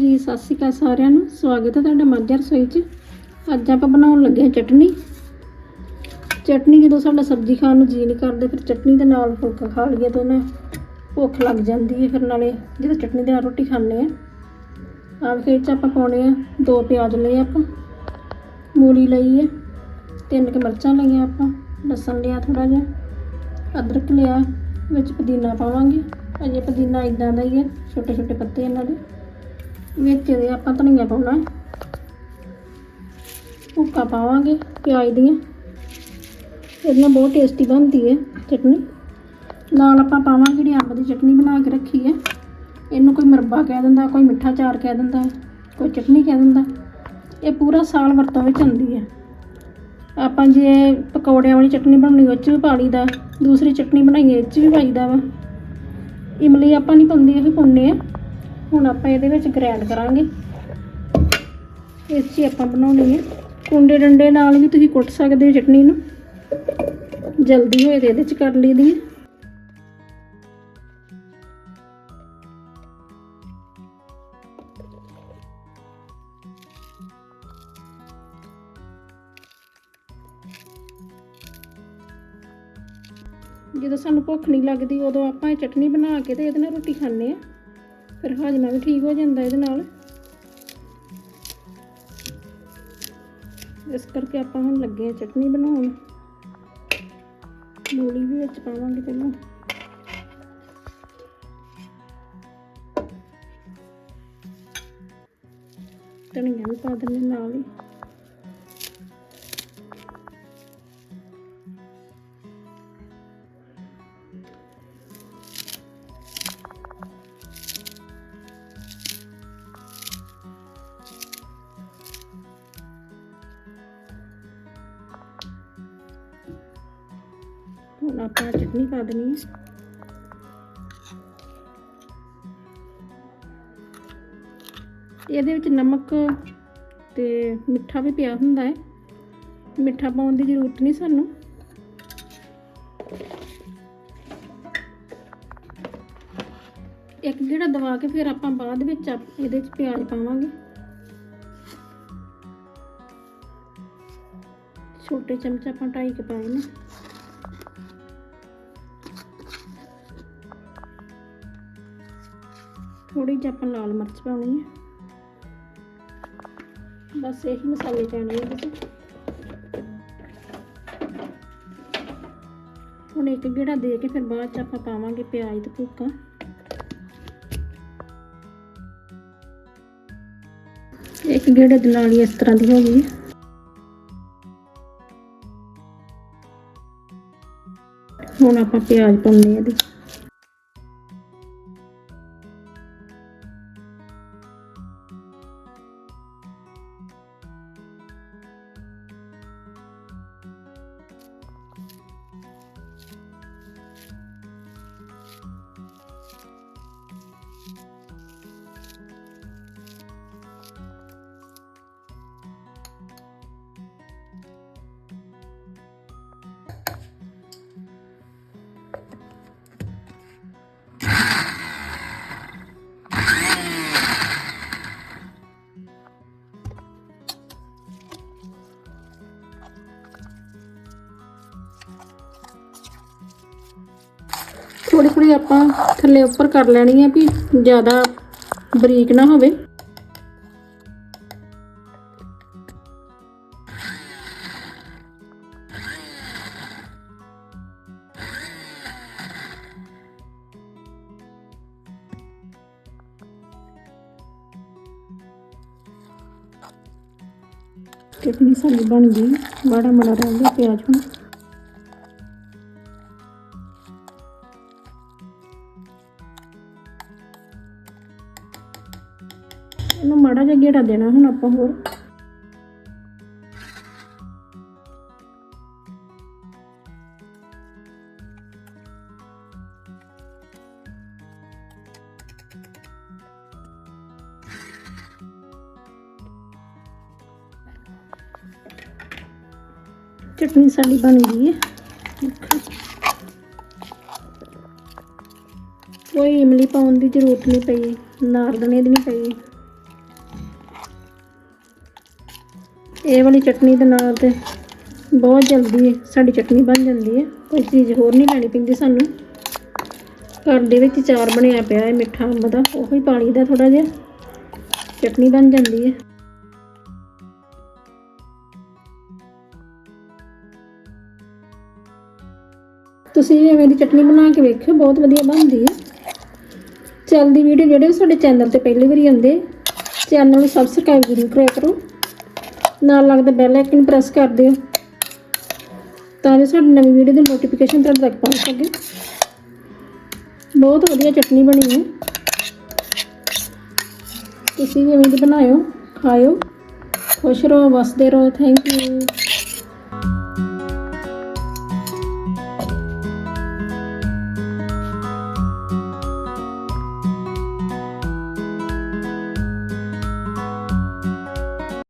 ਜੀ, ਸਤਿ ਸ਼੍ਰੀ ਅਕਾਲ ਸਾਰਿਆਂ ਨੂੰ। ਸਵਾਗਤ ਹੈ ਤੁਹਾਡਾ ਮਾਝਾ ਰਸੋਈ 'ਚ। ਅੱਜ ਆਪਾਂ ਬਣਾਉਣ ਲੱਗੇ ਹਾਂ ਚਟਨੀ। ਚਟਨੀ ਜਦੋਂ ਸਾਡਾ ਸਬਜ਼ੀ ਖਾਣ ਨੂੰ ਜੀ ਨਹੀਂ ਕਰਦੇ, ਫਿਰ ਚਟਨੀ ਦੇ ਨਾਲ ਫੁਲਕਾ ਖਾ ਲਈਏ ਤਾਂ ਉਹਨੇ ਭੁੱਖ ਲੱਗ ਜਾਂਦੀ ਹੈ। ਫਿਰ ਨਾਲੇ ਜਦੋਂ ਚਟਨੀ ਦੇ ਨਾਲ ਰੋਟੀ ਖਾਂਦੇ ਆ ਆਪ ਫਿਰ 'ਚ ਆਪਾਂ ਪਾਉਣੇ ਆ ਦੋ ਪਿਆਜ਼ ਲਏ ਆਪਾਂ, ਮੂਲੀ ਲਈ ਹੈ, ਤਿੰਨ ਕੁ ਮਿਰਚਾਂ ਲਈਆਂ ਆਪਾਂ, ਲਸਣ ਲਿਆ ਥੋੜਾ ਜਿਹਾ, ਅਦਰਕ ਲਿਆ, ਵਿੱਚ ਪੁਦੀਨਾ ਪਾਵਾਂਗੇ। ਅਜੇ ਪੁਦੀਨਾ ਇਦਾਂ ਦਾ ਹੀ ਹੈ ਛੋਟੇ ਛੋਟੇ ਪੱਤੇ ਇਹਨਾਂ ਦੇ। ਵਿੱਚ ਇਹਦੇ ਆਪਾਂ ਧਨੀਆ ਪਾਉਣਾ ਹੈ। ਭੁੱਕਾ ਪਾਵਾਂਗੇ ਪਿਆਜ਼ ਦੀਆਂ। ਇਹਦੇ ਨਾਲ ਬਹੁਤ ਟੇਸਟੀ ਬਣਦੀ ਹੈ ਚਟਨੀ। ਨਾਲ ਆਪਾਂ ਪਾਵਾਂਗੇ ਜਿਹੜੀ ਅੰਬ ਦੀ ਚਟਨੀ ਬਣਾ ਕੇ ਰੱਖੀ ਹੈ। ਇਹਨੂੰ ਕੋਈ ਮਰਬਾ ਕਹਿ ਦਿੰਦਾ, ਕੋਈ ਮਿੱਠਾ ਚਾਰ ਕਹਿ ਦਿੰਦਾ, ਕੋਈ ਚਟਨੀ ਕਹਿ ਦਿੰਦਾ। ਇਹ ਪੂਰਾ ਸਾਲ ਵਰਤੋਂ ਵਿੱਚ ਆਉਂਦੀ ਹੈ। ਆਪਾਂ ਜੇ ਪਕੌੜਿਆਂ ਵਾਲੀ ਚਟਨੀ ਬਣਾਉਣੀ, ਉਹ 'ਚ ਵੀ ਪਾ ਲਈਦਾ। ਦੂਸਰੀ ਚਟਨੀ ਬਣਾਈਏ, ਇਹ 'ਚ ਵੀ ਪਾਈਦਾ ਵਾ। ਇਮਲੀ ਆਪਾਂ ਨਹੀਂ ਪਾਉਂਦੇ, ਇਹ ਪਾਉਂਦੇ ਆ ਹੁਣ ਆਪਾਂ ਇਹਦੇ ਵਿੱਚ ਗ੍ਰੈਂਡ ਕਰਾਂਗੇ। ਇਸ 'ਚ ਆਪਾਂ ਬਣਾਉਣੀ ਹੈ। ਕੁੰਡੇ ਡੰਡੇ ਨਾਲ ਵੀ ਤੁਸੀਂ ਕੁੱਟ ਸਕਦੇ ਹੋ ਚਟਨੀ ਨੂੰ। ਜਲਦੀ ਹੋਏ ਤੇ ਇਹਦੇ 'ਚ ਕਰ ਲਈਦੀ ਹੈ। ਜਦੋਂ ਸਾਨੂੰ ਭੁੱਖ ਨਹੀਂ ਲੱਗਦੀ, ਉਦੋਂ ਆਪਾਂ ਇਹ ਚਟਨੀ ਬਣਾ ਕੇ ਤੇ ਇਹਦੇ ਨਾਲ ਰੋਟੀ ਖਾਂਦੇ ਆ ਫਿਰ ਹਾਜਮਾ ਵੀ ਠੀਕ ਹੋ ਜਾਂਦਾ ਇਹਦੇ ਨਾਲ। ਇਸ ਕਰਕੇ ਆਪਾਂ ਹੁਣ ਲੱਗੇ ਆ ਚਟਨੀ ਬਣਾਉਣ। ਮੂਲੀ ਵੀ ਵਿੱਚ ਪਾਵਾਂਗੇ ਪਹਿਲਾਂ। ਧਨੀਆ ਵੀ ਪਾ ਦਿੰਦੇ ਨਾਲ ਹੀ। ਹੁਣ ਆਪਾਂ ਚਟਨੀ ਪਾ ਦੇਣੀ ਹੈ। ਇਹਦੇ ਵਿੱਚ ਨਮਕ ਤੇ ਮਿੱਠਾ ਵੀ ਪਿਆ ਹੁੰਦਾ ਹੈ। ਮਿੱਠਾ ਪਾਉਣ ਦੀ ਜ਼ਰੂਰਤ ਨਹੀਂ ਸਾਨੂੰ। ਇੱਕ ਜਿਹੜਾ ਦਵਾ ਕੇ ਫਿਰ ਆਪਾਂ ਬਾਅਦ ਵਿੱਚ ਆਪ- ਇਹਦੇ ਵਿੱਚ ਪਿਆਜ਼ ਪਾਵਾਂਗੇ। ਛੋਟੇ ਚਮਚ ਆਪਾਂ ਢਾਈ ਕੇ ਪਾਏ ਨੇ। ਥੋੜੀ ਜਿਹੀ ਆਪਾਂ ਲਾਲ ਮਿਰਚ ਪਾਉਣੀ ਹੈ ਬਸ ਇਹੀ ਮਸਾਲੇ ਪੈਣੇ ਆ ਵਿੱਚ ਹੁਣ ਇੱਕ ਗੇੜਾ ਦੇ ਕੇ ਫਿਰ ਬਾਅਦ ਚ ਆਪਾਂ ਪਾਵਾਂਗੇ ਪਿਆਜ਼ ਤੇ ਭੁੱਕਾ। ਇੱਕ ਗੇੜੇ ਦੇ ਨਾਲ ਹੀ ਇਸ ਤਰ੍ਹਾਂ ਦੀ ਹੋ ਗਈ ਹੁਣ ਆਪਾਂ ਪਿਆਜ਼ ਪਾਉਂਦੇ ਆ ਇਹਦੇ। ਥੋੜੀ ਥੋੜੀ ਆਪਾਂ ਥੱਲੇ ਉੱਪਰ ਕਰ ਲੈਣੀ ਹੈ ਵੀ ਜ਼ਿਆਦਾ ਬਰੀਕ ਨਾ ਹੋਵੇ। ਚਟਨੀ ਸਾਡੀ ਬਣ ਗਈ ਮਾੜਾ ਮਾੜਾ ਰਹਿ ਗਿਆ ਪਿਆਜ਼ ਹੁਣ। ਮਾੜਾ ਜਿਹਾ ਗੇੜਾ ਦੇਣਾ ਹੁਣ ਆਪਾਂ ਹੋਰ। ਚਟਨੀ ਸਾਡੀ ਬਣ ਗਈ ਹੈ। ਕੋਈ ਇਮਲੀ ਪਾਉਣ ਦੀ ਜ਼ਰੂਰਤ ਨਹੀਂ ਪਈ ਨਾਰਦਨੇ ਦੀ ਨਹੀਂ ਪਈ। ਇਹ ਵਾਲੀ ਚਟਨੀ ਦੇ ਨਾਲ ਤੇ ਬਹੁਤ ਜਲਦੀ ਸਾਡੀ ਚਟਨੀ ਬਣ ਜਾਂਦੀ ਹੈ। ਕੋਈ ਚੀਜ਼ ਹੋਰ ਨਹੀਂ ਲੈਣੀ ਪੈਂਦੀ ਸਾਨੂੰ। ਘਰ ਦੇ ਵਿੱਚ ਚਾਰ ਬਣਿਆ ਪਿਆ ਹੈ, ਮਿੱਠਾ ਅੰਬ ਦਾ, ਉਹ ਹੀ ਪਾ ਲਈਦਾ ਥੋੜਾ ਜਿਹਾ ਚਟਨੀ ਬਣ ਜਾਂਦੀ ਹੈ। ਤੁਸੀਂ ਵੀ ਐਵੇਂ ਦੀ ਚਟਨੀ ਬਣਾ ਕੇ ਵੇਖਿਓ, ਬਹੁਤ ਵਧੀਆ ਬਣਦੀ ਹੈ। ਚੱਲਦੀ ਵੀਡੀਓ ਜਿਹੜੇ ਸਾਡੇ ਚੈਨਲ ਤੇ ਪਹਿਲੀ ਵਾਰੀ ਆਉਂਦੇ ਚੈਨਲ ਨੂੰ ਸਬਸਕ੍ਰਾਈਬ ਜ਼ਰੂਰ ਕਰਿਆ ਕਰੋ। ਨਾਲ ਲੱਗਦਾ ਬੈਲ ਆਈਕਨ ਪ੍ਰੈਸ ਕਰ ਦਿਓ ਤਾਂ ਜੋ ਸਾਡੀ ਨਵੀਂ ਵੀਡੀਓ ਦੀ ਨੋਟੀਫਿਕੇਸ਼ਨ ਤੁਹਾਡੇ ਤੱਕ ਪਹੁੰਚ ਸਕੇ। ਬਹੁਤ ਵਧੀਆ ਚਟਨੀ ਬਣੀ ਹੈ। ਤੁਸੀਂ ਵੀ ਐਵੇਂ ਦੀ ਬਣਾਇਓ, ਖਾਇਓ। ਖੁਸ਼ ਰਹੋ, ਵਸਦੇ ਰਹੋ। Thank you